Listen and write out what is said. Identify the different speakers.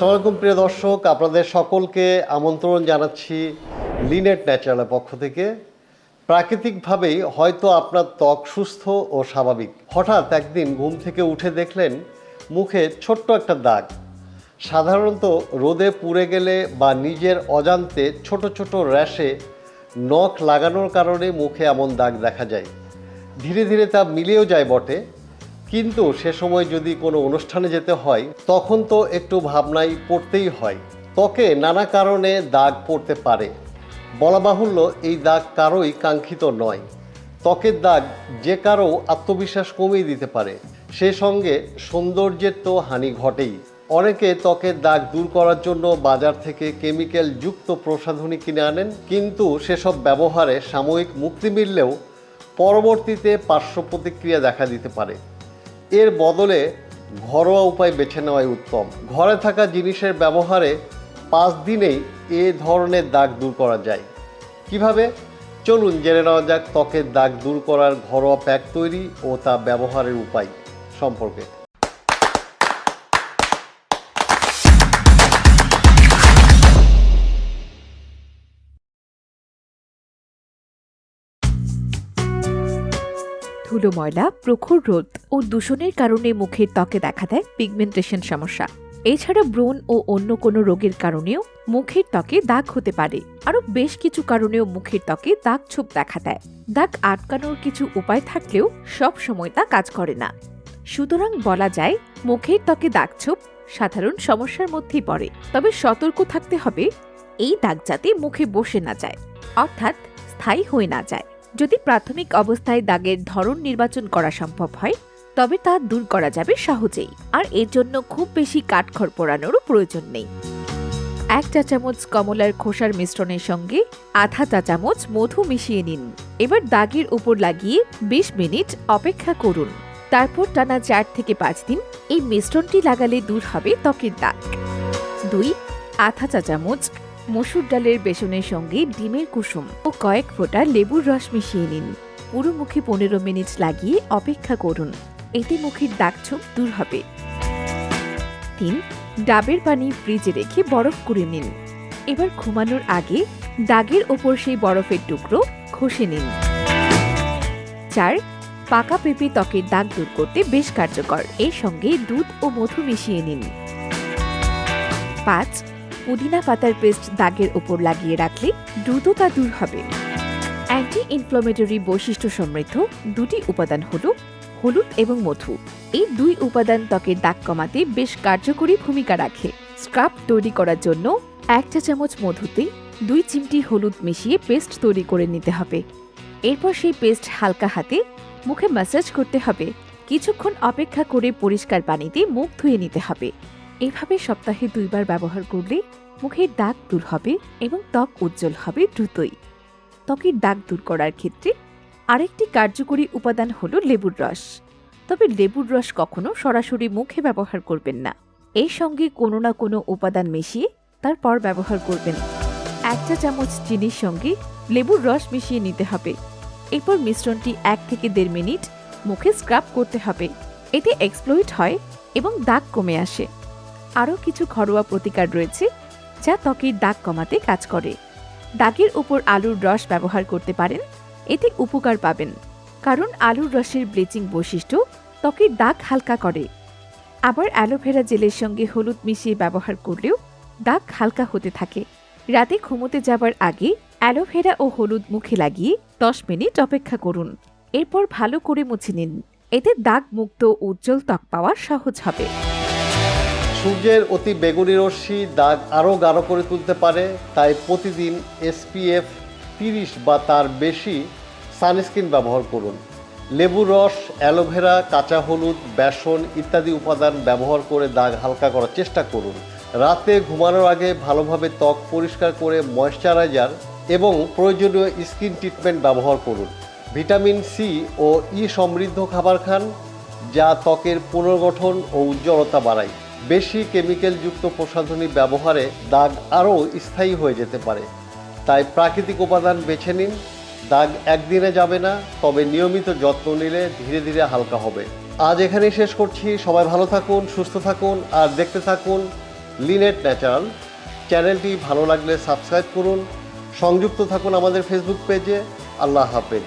Speaker 1: আসসালামু আলাইকুম, প্রিয় দর্শক। আপনাদের সকলকে আমন্ত্রণ জানাচ্ছি লিনেট ন্যাচারালের পক্ষ থেকে। প্রাকৃতিকভাবেই হয়তো আপনার ত্বক সুস্থ ও স্বাভাবিক। হঠাৎ একদিন ঘুম থেকে উঠে দেখলেন মুখে ছোট্ট একটা দাগ। সাধারণত রোদে পুড়ে গেলে বা নিজের অজান্তে ছোট ছোট র্যাশে নখ লাগানোর কারণে মুখে এমন দাগ দেখা যায়। ধীরে ধীরে তা মিলেও যায় বটে। কিন্তু সে সময় যদি কোনো অনুষ্ঠানে যেতে হয়, তখন তো একটু ভাবনাই পড়তেই হয়। ত্বকে নানা কারণে দাগ পড়তে পারে। বলা বাহুল্য, এই দাগ কারোই কাঙ্ক্ষিত নয়। ত্বকের দাগ যে কারও আত্মবিশ্বাস কমিয়ে দিতে পারে। সে সঙ্গে সৌন্দর্যের তো হানি ঘটেই। অনেকে ত্বকের দাগ দূর করার জন্য বাজার থেকে কেমিক্যাল যুক্ত প্রসাধনী কিনে আনেন, কিন্তু সেসব ব্যবহারে সাময়িক মুক্তি মিললেও পরবর্তীতে পার্শ্ব প্রতিক্রিয়া দেখা দিতে পারে। এর বদলে ঘরোয়া উপায় বেছে নেওয়াই উত্তম। ঘরে থাকা জিনিসের ব্যবহারে পাঁচ দিনেই এ ধরনের দাগ দূর করা যায়। কীভাবে? চলুন জেনে নেওয়া যাক ত্বকের দাগ দূর করার ঘরোয়া প্যাক তৈরি ও তা ব্যবহারের উপায় সম্পর্কে।
Speaker 2: ধুলো ময়লা, প্রখর রোদ ও দূষণের কারণে মুখের ত্বকে দেখা দেয় পিগমেন্টেশন সমস্যা। এছাড়া ব্রণ ও অন্য কোনো রোগের কারণেও মুখের ত্বকে দাগ হতে পারে। আরও বেশ কিছু কারণেও মুখের ত্বকে দাগ ছোপ দেখা দেয়। দাগ আটকানোর কিছু উপায় থাকলেও সব সময় তা কাজ করে না। সুতরাং বলা যায়, মুখের ত্বকে দাগ ছোপ সাধারণ সমস্যার মধ্যেই পড়ে। তবে সতর্ক থাকতে হবে, এই দাগ যাতে মুখে বসে না যায়, অর্থাৎ স্থায়ী হয়ে না যায়। যদি প্রাথমিক অবস্থায় দাগের ধরন নির্বাচন করা সম্ভব হয়, তবে তা দূর করা যাবে সহজেই। আর এর জন্য খুব বেশি কাঠখড় পোড়ানোরও প্রয়োজন নেই। এক চা চামচ কমলার খোসার মিশ্রণের সঙ্গে আধা চা চামচ মধু মিশিয়ে নিন। এবার দাগের উপর লাগিয়ে ২০ মিনিট অপেক্ষা করুন। তারপর টানা চার থেকে পাঁচ দিন এই মিশ্রণটি লাগালে দূর হবে ত্বকের দাগ। দুই, আধা চা চামচ মসুর ডালের বেসনের সঙ্গে ডিমের কুসুম ও কয়েক ফোঁটা লেবুর রস মিশিয়ে নিন। পুরো মুখে পনেরো মিনিট লাগিয়ে অপেক্ষা করুন। এতে মুখের দাগ ছোপ দূর হবে। তিন, ডাবের পানি ফ্রিজে রেখে বরফ করে নিন। এবার ঘুমানোর আগে দাগের ওপর সেই বরফের টুকরো ঘষে নিন। চার, পাকা পেঁপে ত্বকের দাগ দূর করতে বেশ কার্যকর। এর সঙ্গে দুধ ও মধু মিশিয়ে নিন। পাঁচ পুদিনা পাতার পেস্ট দাগের ওপর লাগিয়ে রাখলে দ্রুত তা দূর হবে। অ্যান্টি ইনফ্লামেটরি বৈশিষ্ট্য সমৃদ্ধ দুটি উপাদান হল হলুদ এবং মধু। এই দুই উপাদান ত্বকের দাগ কমাতে বেশ কার্যকরী ভূমিকা রাখে। স্ক্রাব তৈরি করার জন্য এক চা চামচ মধুতে দুই চিমটি হলুদ মিশিয়ে পেস্ট তৈরি করে নিতে হবে। এরপর সেই পেস্ট হালকা হাতে মুখে ম্যাসাজ করতে হবে। কিছুক্ষণ অপেক্ষা করে পরিষ্কার পানিতে মুখ ধুয়ে নিতে হবে। এভাবে সপ্তাহে দুইবার ব্যবহার করলে মুখের দাগ দূর হবে এবং ত্বক উজ্জ্বল হবে দ্রুতই। ত্বকের দাগ দূর করার ক্ষেত্রে আরেকটি কার্যকরী উপাদান হলো লেবুর রস। তবে লেবুর রস কখনো সরাসরি মুখে ব্যবহার করবেন না। এর সঙ্গে কোনো না কোনো উপাদান মিশিয়ে তারপর ব্যবহার করবেন। একটা চামচ চিনির সঙ্গে লেবুর রস মিশিয়ে নিতে হবে। এরপর মিশ্রণটি এক থেকে দেড় মিনিট মুখে স্ক্রাব করতে হবে। এতে এক্সপ্লোইট হয় এবং দাগ কমে আসে। আরও কিছু ঘরোয়া প্রতিকার রয়েছে, যা ত্বকের দাগ কমাতে কাজ করে। দাগের উপর আলুর রস ব্যবহার করতে পারেন, এতে উপকার পাবেন, কারণ আলুর রসের ব্লিচিং বৈশিষ্ট্য ত্বকের দাগ হালকা করে। আবার অ্যালোভেরা জেলের সঙ্গে হলুদ মিশিয়ে ব্যবহার করলেও দাগ হালকা হতে থাকে। রাতে ঘুমোতে যাবার আগে অ্যালোভেরা ও হলুদ মুখে লাগিয়ে দশ মিনিট অপেক্ষা করুন। এরপর ভালো করে মুছে নিন। এতে দাগ মুক্ত উজ্জ্বল ত্বক পাওয়া সহজ হবে।
Speaker 1: সূর্যের অতি বেগুনি রশ্মি দাগ আরও গাঢ় করে তুলতে পারে, তাই প্রতিদিন এসপিএফ তিরিশ বা তার বেশি সানস্ক্রিন ব্যবহার করুন। লেবু রস, অ্যালোভেরা, কাঁচা হলুদ, বেসন ইত্যাদি উপাদান ব্যবহার করে দাগ হালকা করার চেষ্টা করুন। রাতে ঘুমানোর আগে ভালোভাবে ত্বক পরিষ্কার করে ময়শ্চারাইজার এবং প্রয়োজনীয় স্কিন ট্রিটমেন্ট ব্যবহার করুন। ভিটামিন সি ও ই সমৃদ্ধ খাবার খান, যা ত্বকের পুনর্গঠন ও উজ্জ্বলতা বাড়ায়। বেশি কেমিক্যালযুক্ত প্রসাধনী ব্যবহারে দাগ আরও স্থায়ী হয়ে যেতে পারে। তাই প্রাকৃতিক উপাদান বেছে নিন। দাগ একদিনে যাবে না, তবে নিয়মিত যত্ন নিলে ধীরে ধীরে হালকা হবে। আজ এখানেই শেষ করছি। সবাই ভালো থাকুন, সুস্থ থাকুন, আর দেখতে থাকুন লিনেট ন্যাচারাল। চ্যানেলটি ভালো লাগলে সাবস্ক্রাইব করুন। সংযুক্ত থাকুন আমাদের ফেসবুক পেজে। আল্লাহ হাফেজ।